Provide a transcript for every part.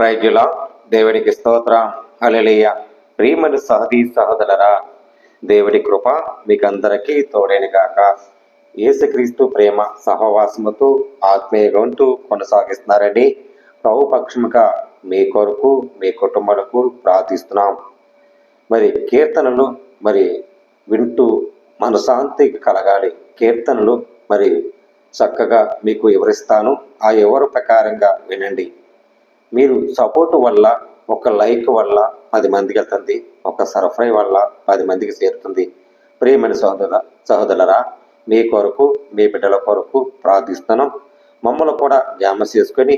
ప్రైజుల దేవునికి స్తోత్రం. హల్లెలూయ. ప్రియమైన సహదీ సహోదరరా దేవుడి కృప మీకందరికీ తోడైన కాక యేసుక్రీస్తు ప్రేమ సహవాసముతో ఆత్మీయంగా ఉంటూ కొనసాగిస్తున్నారని ప్రభుపక్షముగా మీ కొరకు మీ కుటుంబాలకు ప్రార్థిస్తున్నాం. మరి కీర్తనలు మరి వింటూ మనశాంతి కలగాలి. కీర్తనలు మరి చక్కగా మీకు వివరిస్తాను. ఆ ఎవరు ప్రకారంగా వినండి. మీరు సపోర్ట్ వల్ల ఒక లైక్ వల్ల పది మందికి వెళ్తుంది ఒక సరఫరై వల్ల పది మందికి చేరుతుంది. ప్రియమైన సహోదర సహోదరులరా మీ కొరకు మీ బిడ్డల కొరకు ప్రార్థిస్తున్నాం. మమ్మల్ని కూడా జ్ఞాపం చేసుకొని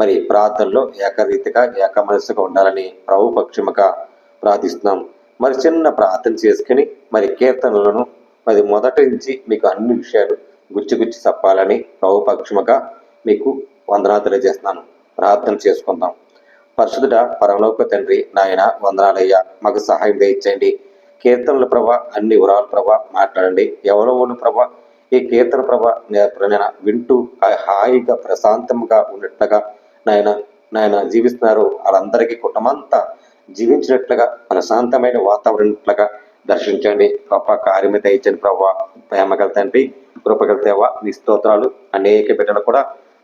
మరి ప్రార్థనలో ఏకరీతిగా ఏక మనసుగా ఉండాలని ప్రభు పక్షముగా ప్రార్థిస్తున్నాం. మరి చిన్న ప్రార్థన చేసుకుని మరి కీర్తనలను మరి మొదటి నుంచి మీకు అన్ని విషయాలు గుచ్చి గుచ్చి చెప్పాలని ప్రభు పక్షముగా మీకు వందనా తెలియజేస్తున్నాను. ప్రార్థన చేసుకుందాం. పరిశుద్ధుడ పరలోక తండ్రి నాయన వందనాలయ్యా మాకు సహాయం దయచేయండి. కీర్తనల ప్రభ అన్ని ఉరాల ప్రభా మాట్లాడండి. ఎవరో ఉన్న ప్రభా ఈ కీర్తన ప్రభ నేను వింటూ హాయిగా ప్రశాంతంగా ఉన్నట్లుగా నాయన నాయన జీవిస్తున్నారు. వాళ్ళందరికీ కుటుంబంతా జీవించినట్లుగా ప్రశాంతమైన వాతావరణట్లుగా దర్శించండి. గొప్ప కార్యమే ఇచ్చిన ప్రభా. ప్రేమగల తండ్రి కృపగల దేవ నీ స్తోత్రాలు అనేక బిడ్డలు కూడా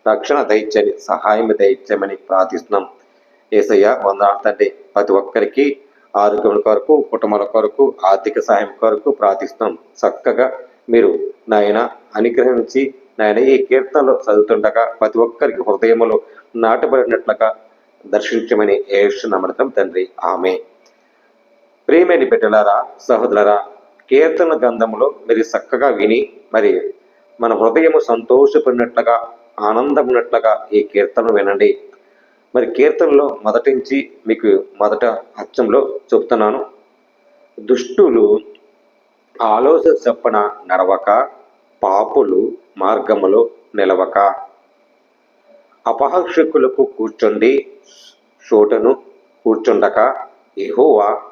రక్షణ దయచని సహాయం దయచమని ప్రార్థిస్తున్నాం. ఏసయ్య వందనాలు తండ్రి. ప్రతి ఒక్కరికి ఆరోగ్యం కొరకు కుటుంబాల కొరకు ఆర్థిక సహాయం కొరకు ప్రార్థిస్తున్నాం. చక్కగా మీరు నాయన అనుగ్రహించి నాయన ఈ కీర్తనలో చదువుతుండగా ప్రతి ఒక్కరికి హృదయంలో నాటబడినట్లుగా దర్శించమని ఏష్ నమ్మకం తండ్రి. ఆమె ప్రేమేని బిడ్డలారా సహోదరులారా కీర్తన గ్రంథంలో మీరు చక్కగా విని మరి మన హృదయము సంతోషపడినట్లుగా ఆనందమున్నట్లుగా ఈ కీర్తన వినండి. మరి కీర్తనలో మొదటించి మీకు మొదట అచ్చంలో చెప్తున్నాను దుష్టులు ఆలోచన చెప్పన నడవక పాపులు మార్గములో నిలవక. అపహర్షకులకు కూర్చుండి చోటను కూర్చుండక. ఎహోవా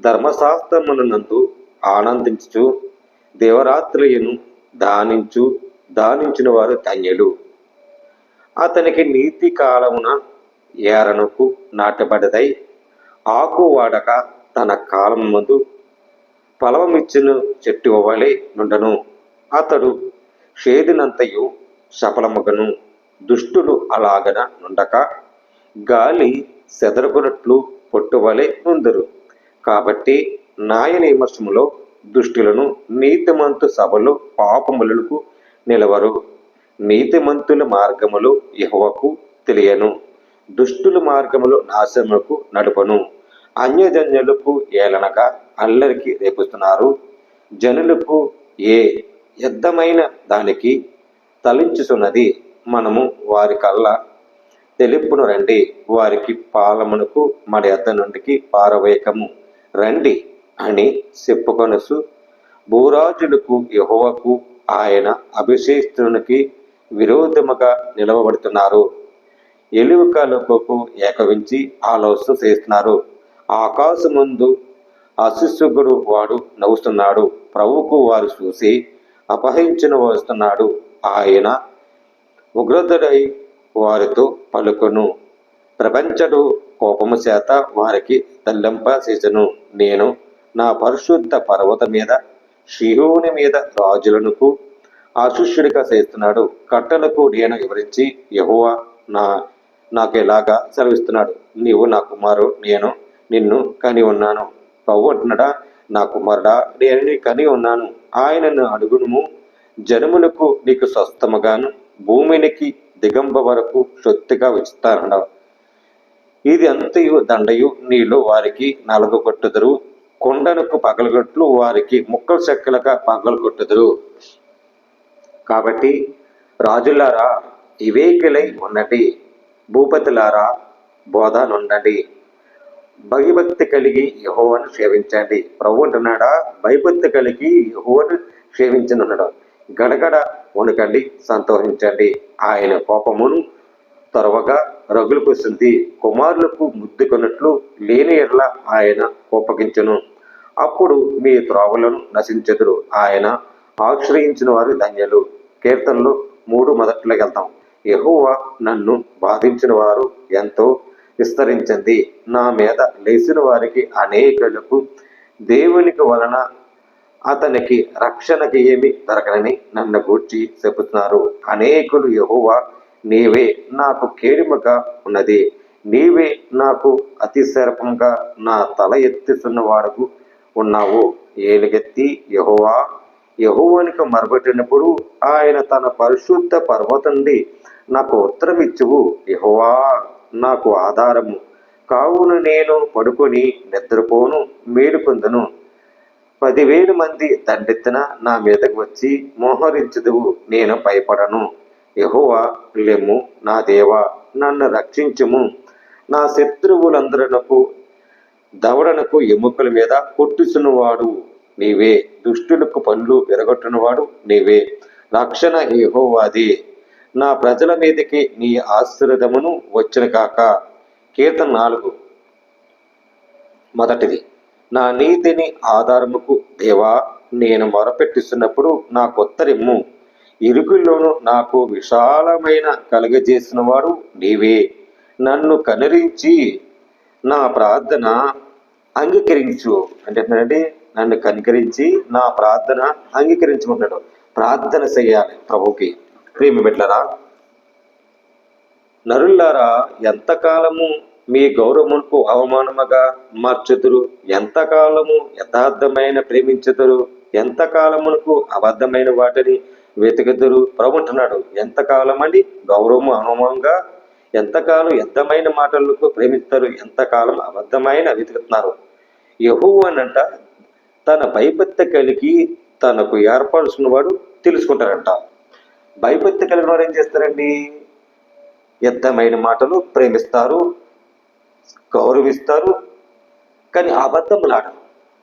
ధర్మశాస్త్రమునందు ఆనందించు దేవరాత్రులను దానించు దానించిన వారు ధన్యులు. అతనికి నీతి కాలమున ఏరణకు నాటబడదై ఆకు వాడక తన కాలం ముందు ఫలమిచ్చిన చెట్టు వలె నుండను. అతడు షేదినంతయు సఫలమగను. దుష్టులు అలాగన నుండక గాలి సెదరకునట్లు పొట్టువలె ఉందరు. కాబట్టి న్యాయ నియమస్సుములో దుష్టులను నీతిమంతు సభలో పాపములకు నిలవరు. నీతిమంతుల మార్గములు యహోవకు తెలియను. దుష్టుల మార్గములు నాశనములకు నడుపను. అన్యజన్యులకు ఏలనగా అల్లరికి రేపుతున్నారు జనులకు ఏ యుద్ధమైన దానికి తలించుచున్నది మనము వారి కల్లా తెలుపును రండి. వారికి పాలమునకు మన యొద్ద నుండికి పారవేయకము. రండి అని చెప్పుకొనసు భూరాజులకు యహోవకు ఆయన అభిషేస్తునికి విరోధముగా నిలవబడుతున్నారు. ఎలుకలకు ఏకవించి ఆలోచన చేస్తున్నారు. ఆకాశం ముందు అశిశుగుడు వాడు నవ్వుతున్నాడు. ప్రభువుకు వారు చూసి అపహరించిన వస్తున్నాడు. ఆయన ఉగ్రతుడై వారితో పలుకును. ప్రపంచడు కోపము చేత వారికి తల్లింప చేసను. నేను నా పరిశుద్ధ పర్వత మీద షిహోని మీద రాజులను ఆశిష్యుడిగా చేస్తున్నాడు కట్టలకు నేను వివరించి యహోవా నా నాకు ఎలాగా సెలవిస్తున్నాడు. నీవు నా కుమారు నేను నిన్ను కని ఉన్నాను. ప్రభు అంటున్నాడా నా కుమారుడా నేను నీ కని ఉన్నాను. ఆయనను అడుగును జనములకు నీకు స్వస్థముగాను భూమినికి దిగంబ వరకు శక్తిగా విస్తారణ ఇది అంతయు దండయు నీలో వారికి నలగొట్టుదురు కొండనకు పగలగొట్లు వారికి ముక్కలు చెక్కలుగా పగలగొట్టుదురు. కాబట్టి రాజులారా వివేకులై ఉండండి. భూపతులారా బోధ నుండండి భయభక్తి కలిగి యహోవను సేవించండి. ప్రభు అంటున్నాడా భయభక్తి కలిగి యహోవను సేవించనున్నాడు. గడగడ వణకండి సంతోషించండి. ఆయన కోపమును త్వరగా రగులుకొస్తుంది కుమారులకు ముద్దుకున్నట్లు లేని ఎడ్ల ఆయన కోపగించును. అప్పుడు మీ త్రోవలను నశించదురు. ఆయన ఆశ్రయించిన వారు ధన్యులు. కీర్తనలు మూడు మొదట్లోకి వెళ్తాం. యెహోవా నన్ను బాధించిన వారు ఎంతో విస్తరించింది నా మీద లేచిన వారికి అనేకులకు దేవునికి వలన అతనికి రక్షణకి ఏమి దొరకనని నన్ను గూర్చి చెబుతున్నారు అనేకులు యెహోవా నీవే నాకు కేడిమగా ఉన్నది. నీవే నాకు అతిశరపంగా నా తల ఎత్తుతున్నవాడుకు ఉన్నావు. ఏలుగెత్తి యహోవా యహోవానికి మరబెట్టినప్పుడు ఆయన తన పరిశుద్ధ పర్వతండి నుండి నాకు ఉత్తరం ఇచ్చువు యహోవా నాకు ఆధారము. కావున నేను పడుకొని నిద్రపోను మేలుకొందును పదివేలు మంది దండెత్తిన నా మీదకు వచ్చి మోహరించదువు నేను భయపడను. యహోవా లెమ్ము నా దేవా నన్ను రక్షించుము. నా శత్రువులందరనకు దవడనకు ఎముకల మీద కొట్టుచున్నవాడు. నీవే. దుష్టులకు పనులు విరగొట్టినవాడు నీవే. రక్షణ ఏహోవాది నా ప్రజల మీదకి నీ ఆశీర్వదమును వచ్చిన కాక కీర్తన నాలుగు. మొదటిది నా నీతిని ఆధారముకు దేవా నేను మొరపెట్టిస్తున్నప్పుడు నా కొత్తరిమ్ము. ఇరుకుల్లోనూ నాకు విశాలమైన కలుగజేసిన వాడు నీవే. నన్ను కనరించి నా ప్రార్థన అంగీకరించు. అంటే నన్ను కనికరించి నా ప్రార్థన అంగీకరించుకుంటాడు ప్రార్థన చేయాలి ప్రభుకి. ప్రేమ బిడ్డలారా నరులారా ఎంతకాలము మీ గౌరవమునకు అవమానముగా మార్చుతురు ఎంతకాలము యథార్థమైన ప్రేమించుతురు ఎంతకాలమునకు అబద్ధమైన వాటిని వెతుకుతురు ప్రభుంటున్నాడు ఎంతకాలం అండి గౌరవము అవమానంగా? ఎంతకాలం యద్ధమైన మాటలకు ప్రేమిస్తారు? ఎంతకాలం అబద్ధమైన వెతుకుతున్నారు? యహోవా అనంట తన భయభక్తి కలిగి తనకు ఏర్పరుచున్న వాడు తెలుసుకుంటారంట భయపెత్త కలిగిన వారు ఏం చేస్తారండి? యుద్ధమైన మాటలు ప్రేమిస్తారు గౌరవిస్తారు కానీ అబద్ధములాడరు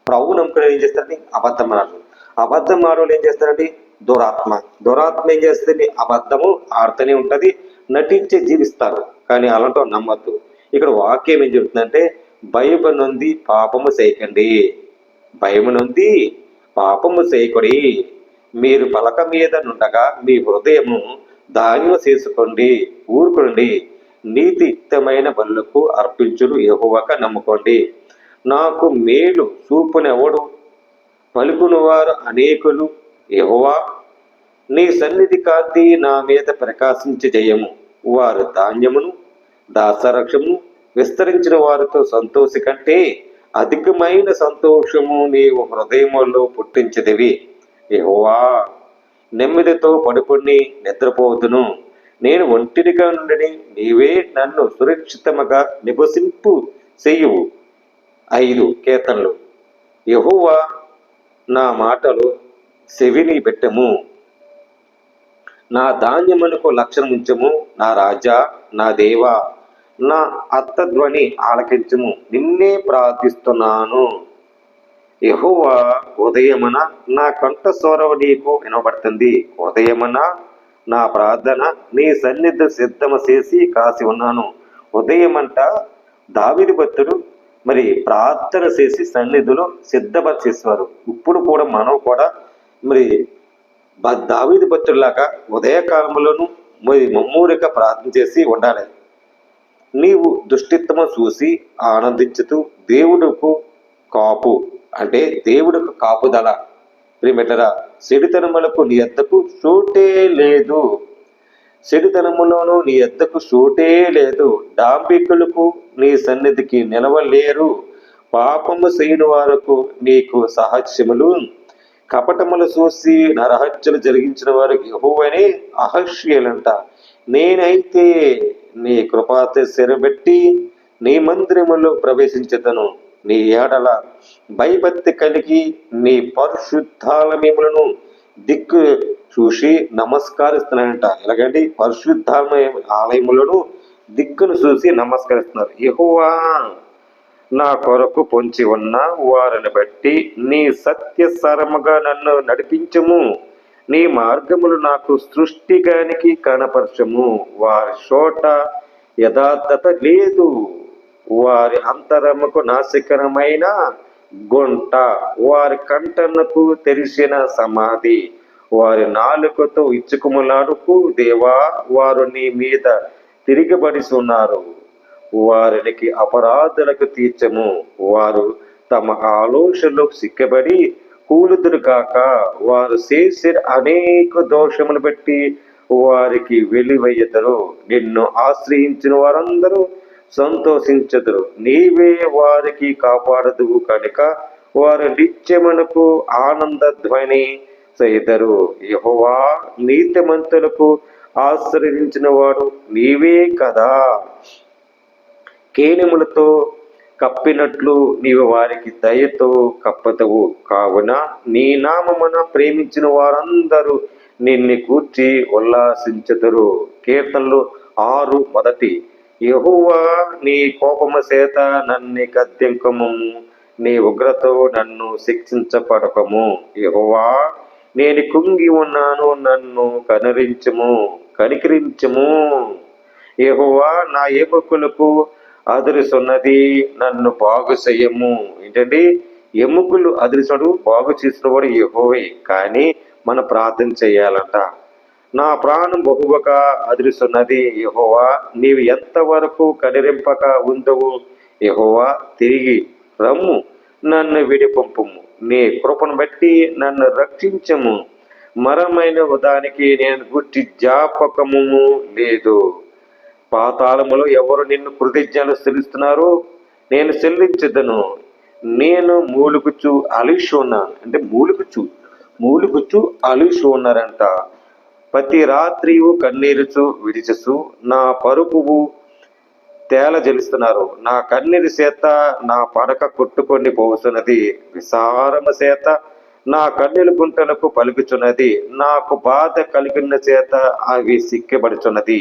ప్రభు నమ్ముకుని ఏం చేస్తారండి అబద్ధం ఆడరు. అబద్ధం ఆడవాళ్ళు ఏం చేస్తారండి? దురాత్మ. దురాత్మ ఏం చేస్తుంది అబద్ధము ఆడుతూనే ఉంటుంది నటించే జీవిస్తారు కానీ అలాంటి నమ్మద్దు. ఇక్కడ వాక్యం ఏం చెబుతుందంటే భయపడి నొంది పాపము చేయకండి భయము నుండి పాపము చేయకుడి మీరు పలక మీద నుండగా మీ హృదయము ధాన్యం చేసుకోండి ఊరుకోండి నీతియుక్తమైన బలులకు అర్పించుడు యెహోవాక నమ్ముకోండి. నాకు మేలు చూపునెవడు? పలుకుని వారు అనేకులు యెహోవా నీ సన్నిధి కాంతి నా మీద ప్రకాశించి జయము వారు ధాన్యమును దాసరక్షమును విస్తరించిన వారితో సంతోషి కంటే అధికమైన సంతోషము నీవు హృదయములో పుట్టించదివి ఏహోవా నెమ్మదితో పడుకొని నిద్రపోతును. నేను ఒంటిరిగా నుండి నీవే నన్ను సురక్షితముగా నివసింపు చేయువు. ఐదు కీర్తనలు. యెహోవా నా మాటలు చెవిని పెట్టము. నా ధాన్యమునకు లక్షణముంచము. నా రాజా నా దేవా నా అత్తధ్వని ఆలకించము. నిన్నే ప్రార్థిస్తున్నాను. యహోవా ఉదయమున నా కంఠస్వరం నీకు వినబడుతుంది. ఉదయమున నా ప్రార్థన నీ సన్నిధి సిద్ధము చేసి కాసి ఉన్నాను. ఉదయమంట దావిది భక్తుడు మరి ప్రార్థన చేసి సన్నిధిలో సిద్ధపరిచేసేవారు ఇప్పుడు కూడా మనం కూడా మరి దావిది భక్తుడిలాగా భక్తుల్లాగా ఉదయకాలంలోనూ మరి మమ్మూరిక ప్రార్థన చేసి ఉండాలి. నీవు దుష్టిత్వము చూసి ఆనందించుతూ దేవుడుకు కాపు. అంటే దేవుడుకు కాపుదల ప్రియమిటరా సిడితనములకు నీ ఎద్దకు చోటే లేదు. సిడితనములోనూ నీ ఎద్దకు చోటే లేదు. డాంబికులకు నీ సన్నిధికి నిలవలేరు. పాపము చేయని వారకు నీకు సహస్యములు. కపటములు చూసి నరహత్యలు జరిగించిన వారికి యహోవని అహస్యులంట నేనైతే నీ కృపాత సెరబెట్టి నీ మందిరములో ప్రవేశించదను. నీ ఏడల భయభక్తి కలిగి నీ పరిశుద్ధాలయములను దిక్కు చూసి నమస్కరిస్తున్నాయంట ఎలాగండి? పరిశుద్ధాలయ ఆలయములను దిక్కును చూసి నమస్కరిస్తున్నారు. యెహోవా నా కొరకు పొంచి ఉన్న వారిని బట్టి నీ సత్య సరముగా నన్ను నడిపించము. నీ మార్గములు నాకు సృష్టిగానికి కనపరచము. వారి చోట యథార్థత లేదు. వారి అంతరముకు నాశకరమైన గుంట. వారి కంటనకు తెరిసిన సమాధి. వారి నాలుకతో ఇచ్చుకుములాడుకు దేవా వారు నీ మీద తిరిగిబడిస్తున్నారు వారికి అపరాధులకు తీర్చము. వారు తమ ఆలోచనలకు సిక్కబడి కూలుదురు కాక వారు చేసిన అనేక దోషములు బట్టి వారికి వెలివయ్యదరు. నిన్ను ఆశ్రయించిన వారందరూ సంతోషించదురు. నీవే వారికి కాపాడదువు కనుక వారు నిత్యమునకు ఆనంద ధ్వని చేదరు యహోవా నీతిమంతులకు ఆశ్రయించిన వాడు నీవే కదా. కేణములతో కప్పినట్లు నీవు వారికి దయతో కప్పతవు కావున నీ నామమున ప్రేమించిన వారందరూ నిన్ను కూర్చి ఉల్లాసించదురు. కీర్తనలు ఆరు మొదటి. యహువా నీ కోపము చేత నన్ను గద్దెంకము నీ ఉగ్రతో నన్ను శిక్షించపడకము యహువా నేను కుంగి ఉన్నాను నన్ను కనురించము కనికరించము. యహువా నా ఎముకలకు అదురుసున్నది నన్ను బాగు చెయ్యము ఏంటండి ఎముకలు అదురుసడు బాగు చేసినవాడు వాడు కానీ మన ప్రార్థన చేయాలంట. నా ప్రాణం బహువగా అదురుసున్నది యెహోవా నీవు ఎంతవరకు కనిరింపక ఉండవు యెహోవా తిరిగి రమ్ము నన్ను విడిపంపము. నీ కృపను బట్టి నన్ను రక్షించము. మరమైన ఉదానికి నేను గుట్టి జాపకము లేదు. పాతాళములో ఎవరు నిన్ను కృతజ్ఞలు చెల్లిస్తున్నారు నేను చెల్లించదను. నేను మూలుగుచు అలిషి ఉన్నాను. అంటే మూలుగుచు మూలుగుచు అలిషి ఉన్నారంట. ప్రతి రాత్రియు కన్నీరుచు విడిచసు నా పరుపువు తేల జలుస్తున్నారు నా కన్నీరు చేత నా పడక కొట్టుకొని పోతున్నది విసారమ చేత నా కన్నీరు గుంటలకు పలుకుచున్నది. నాకు బాధ కలిగిన చేత అవి సిక్కిపడుచున్నది.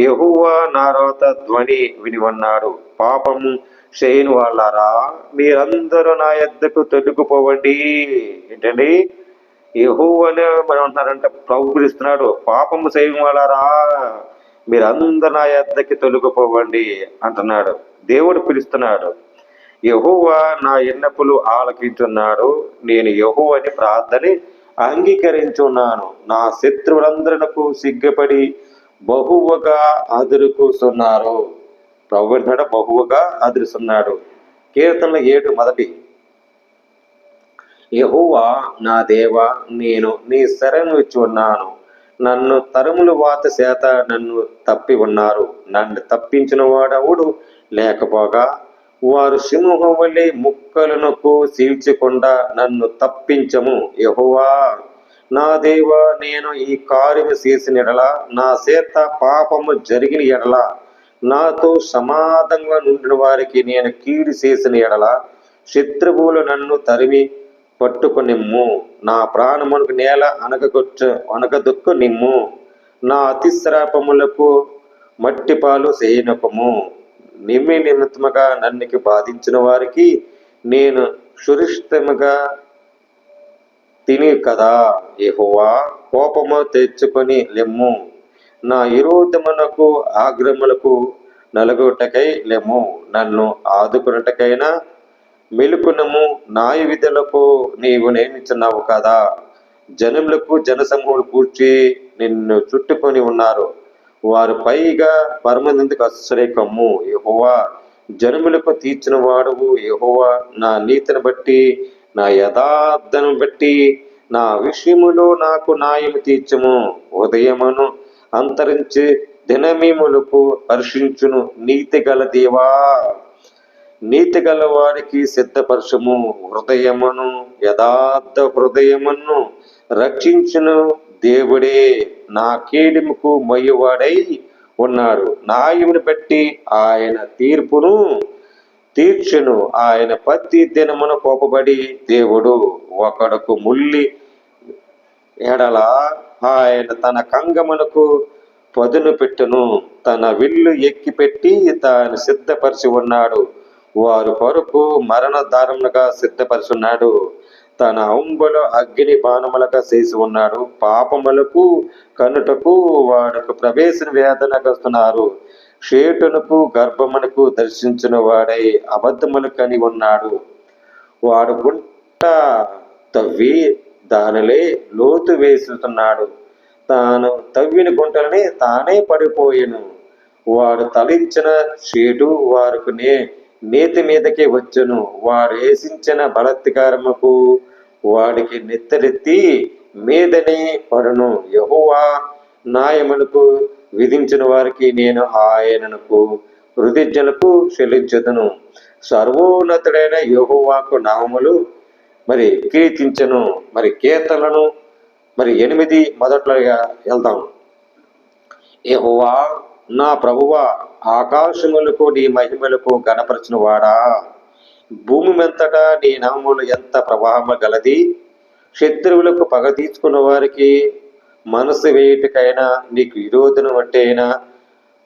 యెహోవా నారోత ధ్వని వినివన్నాడు పాపము చేయని వాళ్ళారా మీరందరూ నా ఎద్దకు తొలగిపోవండి. ఏంటండి? యెహోవానే మనం అంటున్నారంటే ప్రభు పాపము చేయని వాళ్ళారా మీరందరూ నా ఎద్దకి తొలగిపోవండి అంటున్నాడు. దేవుడు పిలుస్తున్నాడు యహోవా నా ఎన్నపులు ఆలకించున్నాడు. నేను యహోవని ప్రార్థని అంగీకరించున్నాను. నా శత్రువులందరకు సిగ్గుపడి బహువుగా అదురుకుస్తున్నారు ప్రభు బహువగా బహువుగా అదురుస్తున్నాడు కీర్తనల ఏడు మొదటి. యహువా నా దేవ నేను నీ శరణు ఇచ్చి ఉన్నాను నన్ను తరుములు వాత చేత నన్ను తప్పి ఉన్నారు. నన్ను తప్పించిన వాడవుడు? లేకపోగా వారు సింహం వలె ముక్కలను చీల్చకుండా నన్ను తప్పించము. యహువా నా దేవ నేను ఈ కార్యము చేసిన ఎడల నా చేత పాపము జరిగిన ఎడల నాతో సమాధంగా నుండిన వారికి నేను కీడు చేసిన ఎడల శత్రువులు నన్ను తరిమి పట్టుకునిమ్ము. నా ప్రాణమునకు నేల అనగొచ్చు అనగదుక్కు నిమ్ము. నా అతిశ్రాపములకు మట్టి పాలు చేయనకము. నిమ్మి నిమిత్తముగా నన్నుకి బాధించిన వారికి నేను సురిష్టముగా తిని కదా యెహోవా కోపము తెచ్చుకొని లెమ్ము. నా విరోధమునకు ఆగ్రములకు నలుగుటకై లెమ్ము. నన్ను ఆదుకున్నటకైనా మెలుకునము నాయ విధులకు నీవు నియమించున్నావు కదా. జనములకు జనసమూహులు కూర్చి నిన్ను చుట్టుకొని ఉన్నారు. వారు పైగా పరమనందుకు అశ్చర్యకమ్ము యహోవా జనములకు తీర్చిన వాడువు యహోవా నా నీతిని బట్టి నా యథార్థను బట్టి నా విషయములో నాకు న్యాయము తీర్చము. ఉదయమును అంతరించి దినమీములకు హర్షించును. నీతి గల దేవా నీతి గల వారికి సిద్ధపరచము. హృదయమును యథార్థ హృదయమును రక్షించును. దేవుడే నా కీడిముకు మొయ్యవాడై ఉన్నాడు న్యాయమును బట్టి ఆయన తీర్పును తీర్చును. ఆయన ప్రతి దినమున కోపబడి దేవుడు ఒకడుకు ముల్లి ఎడల ఆయన తన కంగమునకు పదును పెట్టును. తన విల్లు ఎక్కి పెట్టి తాను సిద్ధపరిచి ఉన్నాడు. వారు కొరకు మరణ దారములుగా సిద్ధపరుచున్నాడు. తన అంబులో అగ్ని బాణములుగా చేసి ఉన్నాడు. పాపములకు కనుటకు వాడుకు ప్రవేశ వేదన కస్తున్నారు షేటునకు గర్భమునకు దర్శించిన వాడై అబద్ధములు కని ఉన్నాడు. వాడు గుంట తవ్వి దానిలే లోతు వేసుతున్నాడు. తాను తవ్విన గుంటలని తానే పడిపోయెను. వాడు తలించిన షేటు వారుకునే నేతి మీదకి వచ్చును. వాడు వేసించిన బలత్కారముకు వాడికి నెత్తరెత్తి మీదని పడును. యహువా న్యాయములకు విధించిన వారికి నేను ఆయనకు హృదయజనులకు చెల్లించదును. సర్వోన్నతుడైన యహోవాకు నామములు మరి కీర్తించను మరి కీర్తనలను మరి ఎనిమిది మొదట్లోగా వెళ్దాం. యహోవా నా ప్రభువా ఆకాశములకు నీ మహిమలకు గణపరచిన వాడా భూమి మెంతటా నీ నామములు ఎంత ప్రవాహము గలది? శత్రువులకు పగ తీర్చుకున్న వారికి మనసు వేయుటకైనా నీకు విరోధన అయినా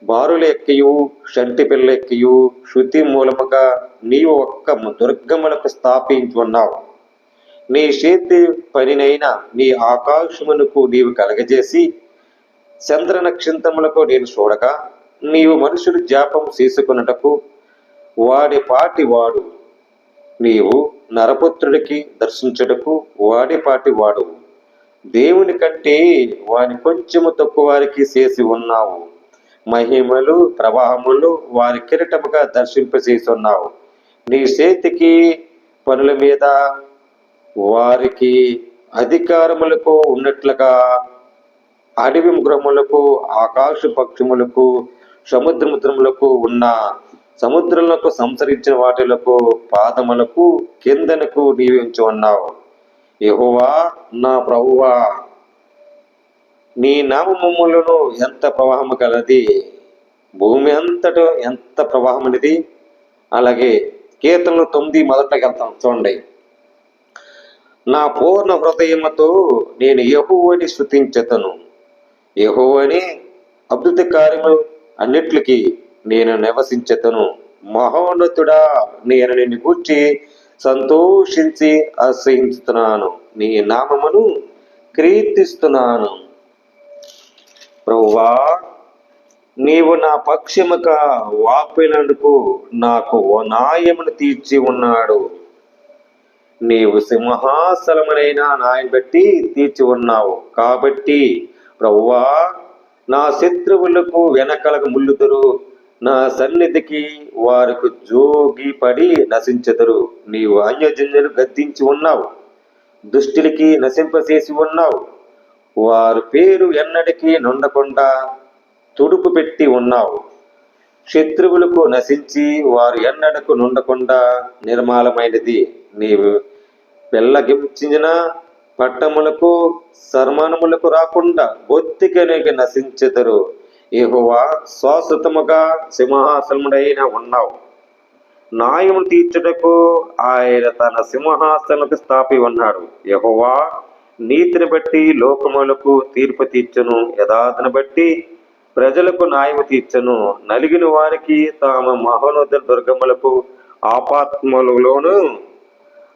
బారులు ఎక్కయు షంటి పిల్ల ఎక్కయు శృతి మూలముగా నీవు ఒక్క దుర్గములకు స్థాపించున్నావు. నీ చేతి పనినైనా నీ ఆకాశమునకు నీవు కలగజేసి చంద్ర నక్షత్రములకు నేను చూడగా నీవు మనుషులు జాపం చేసుకున్నటకు వాడి పాటి వాడు నీవు నరపుత్రుడికి దర్శించుటకు వాడి పాటి వాడు దేవుని కంటే వారి కొంచెము తక్కువ వారికి చేసి ఉన్నావు. మహిమలు ప్రవాహములు వారి కిరటముగా దర్శింపచేసి ఉన్నావు నీ చేతికి పనుల మీద వారికి అధికారములకు ఉన్నట్లుగా అడవి మృగములకు ఆకాశ పక్షములకు సముద్రముద్రములకు ఉన్న సముద్రములకు సంసరించిన వాటిలకు పాదములకు కిందనకు నీవించి ఉన్నావు. యెహోవా నా ప్రభువా నీ నామములను ఎంత ప్రవాహము కలది? భూమి అంతట ఎంత ప్రవాహం అనేది అలాగే కీర్తనలు తొమ్మిది మొదట్లోకి వెళ్తాం చూడండి. నా పూర్ణ హృదయముతో నేను యహోవని స్థుతించతను యహోవని అభివృద్ధి కార్యము అన్నిట్లకి నేను నివసించతను మహోన్నతుడా నేను నిన్ను కూర్చి సంతోషించి ఆశ్రయించుతున్నాను. నీ నామమును కీర్తిస్తున్నాను. ప్రభువా నీవు నా పక్షముగా వాపినందుకు నాకు నాయమును తీర్చి ఉన్నాడు. నీవు సింహాసనమునైన నాయన బట్టి తీర్చి ఉన్నావు. కాబట్టి ప్రభువా నా శత్రువులకు వెనకలకు ముల్లుతురు నా సన్నిధికి వారికి జోగి పడి నశించదురు. నీవు అన్యజన్యులు గద్దించి ఉన్నావు. దుష్టులకి నశింపచేసి ఉన్నావు. వారు పేరు ఎన్నటికీ నుండకుండా తుడుపు పెట్టి ఉన్నావు. శత్రువులకు నశించి వారు ఎన్నడకు నుండకుండా నిర్మాలమైనది. నీవు పెళ్ళగించిన పట్టములకు సర్మానములకు రాకుండా బొత్తికనికి నశించెదరు. ఏహోవా శాశ్వతముగా సింహాసనముడైన ఉన్నావు. న్యాయము తీర్చుటకు ఆయన తన సింహాసనకు స్థాపి ఉన్నాడు. యహోవా నీతిని బట్టి లోకములకు తీర్పు తీర్చును. యథార్థను బట్టి ప్రజలకు న్యాయము తీర్చను. నలిగిన వారికి తాము మహోన్నత దుర్గములకు ఆపాత్మలలోను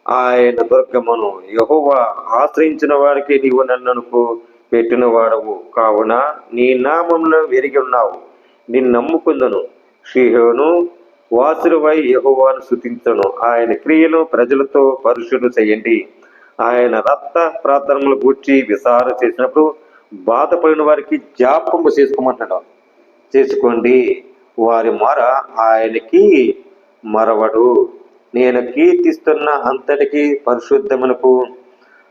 ఆయన దుర్గమును. యహోవా ఆశ్రయించిన వారికి నీవు నన్నుకు పెట్టిన వాడవు కావున నీ నామంలో వెరిగి ఉన్నావు. నిన్ను నమ్ముకుందను శ్రీహోను వాసురువై యహోవాను శుతించను ఆయన క్రియలు ప్రజలతో పరుషులు చేయండి. ఆయన రక్త ప్రార్థనలు గూర్చి విచార చేసినప్పుడు బాధపడిన వారికి జాపం చేసుకోమంటాడు. చేసుకోండి. వారి మొర ఆయనకి మరవడు. నేను కీర్తిస్తున్న అంతటికి పరిశుద్ధమునకు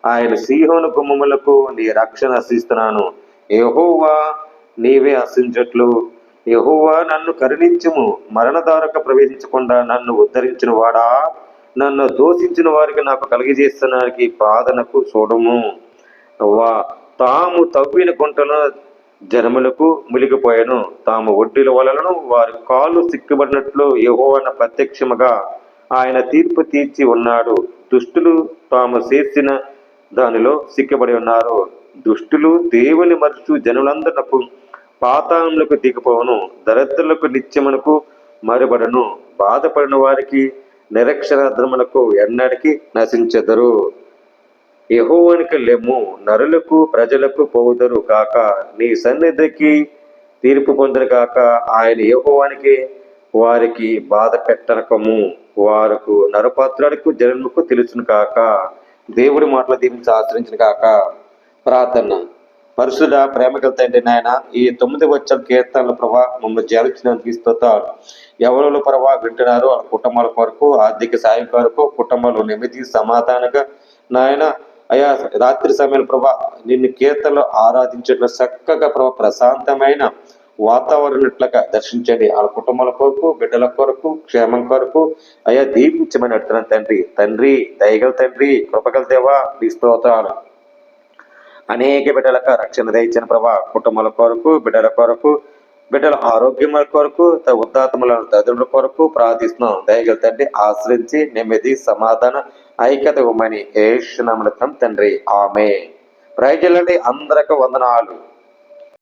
ఆయన సీహోను గుమ్మములకు నీ రక్షణ హసిస్తున్నాను యహోవా నీవే హసించట్లు యహోవా నన్ను కరుణించుము. మరణదారక ప్రవేశించకుండా నన్ను ఉద్ధరించిన వాడా నన్ను దోషించిన వారికి నాకు కలిగజేస్తున్నానికి బాధనకు చూడము. వా తాము తవ్విన గుంటల జనములకు ములిగిపోయాను తాము ఒడ్డిల వలలను వారి కాళ్ళు సిక్కుబడినట్లు యహోవన ప్రత్యక్షముగా ఆయన తీర్పు తీర్చి ఉన్నాడు. దుష్టులు తాము చేసిన దానిలో సిక్కబడి ఉన్నారు. దుష్టులు దేవుని మరుచు జనులందరకు పాతాళములకు దిగిపోవను. దరిద్రులకు నిత్యమునకు మరుబడను. బాధపడిన వారికి నిరక్షరాద్రములకు ఎన్నటికి నశించెదరు. యహోవానికి లెమ్ము నరులకు ప్రజలకు పోవుదరు కాక నీ సన్నిధికి తీర్పు పొందరు కాక ఆయన యహోవానికి వారికి బాధ పెట్టనకము. వారకు నరపాత్రులకు జన్మకు తెలుసును కాక దేవుడి మాటలు దీవించి ఆచరించిన కాక ప్రార్థన. పరిశుద్ధ ప్రేమగల తండ్రి నాయన ఈ తొమ్మిది వచ్చిన కీర్తనల ప్రభా మమ్మల్ని జాలించినందుకు ఇస్తుతారు ఎవరు ప్రభా వింటున్నారు వాళ్ళ కుటుంబాల కొరకు ఆర్థిక సాయం కొరకు కుటుంబంలో నెమ్మది సమాధానంగా నాయన అయా రాత్రి సమయంలో ప్రభా నిన్ను కీర్తనలో ఆరాధించట్లో చక్కగా ప్రభా ప్రశాంతమైన వాతావరణట్లుగా దర్శించండి. వాళ్ళ కుటుంబాల కొరకు బిడ్డల కొరకు క్షేమం కొరకు. అయ్యా దీపించమని అడుగుతున్నాను తండ్రి. తండ్రి దయగల తండ్రి కృపగల దేవా నీ స్తోత్రాలు. అనేక బిడ్డలకు రక్షణ దయచిన ప్రభా. కుటుంబాల కొరకు బిడ్డల కొరకు బిడ్డల ఆరోగ్యముల కొరకు త- ఉద్దాతముల తదుల కొరకు ప్రార్థిస్తున్నాం. దయగల తండ్రి ఆశ్రయించి నెమ్మది సమాధాన ఐక్యత ఇవ్వమని ఏసునామృతం తండ్రి. ఆమె ప్రజలండి అందరికి వందనాలు.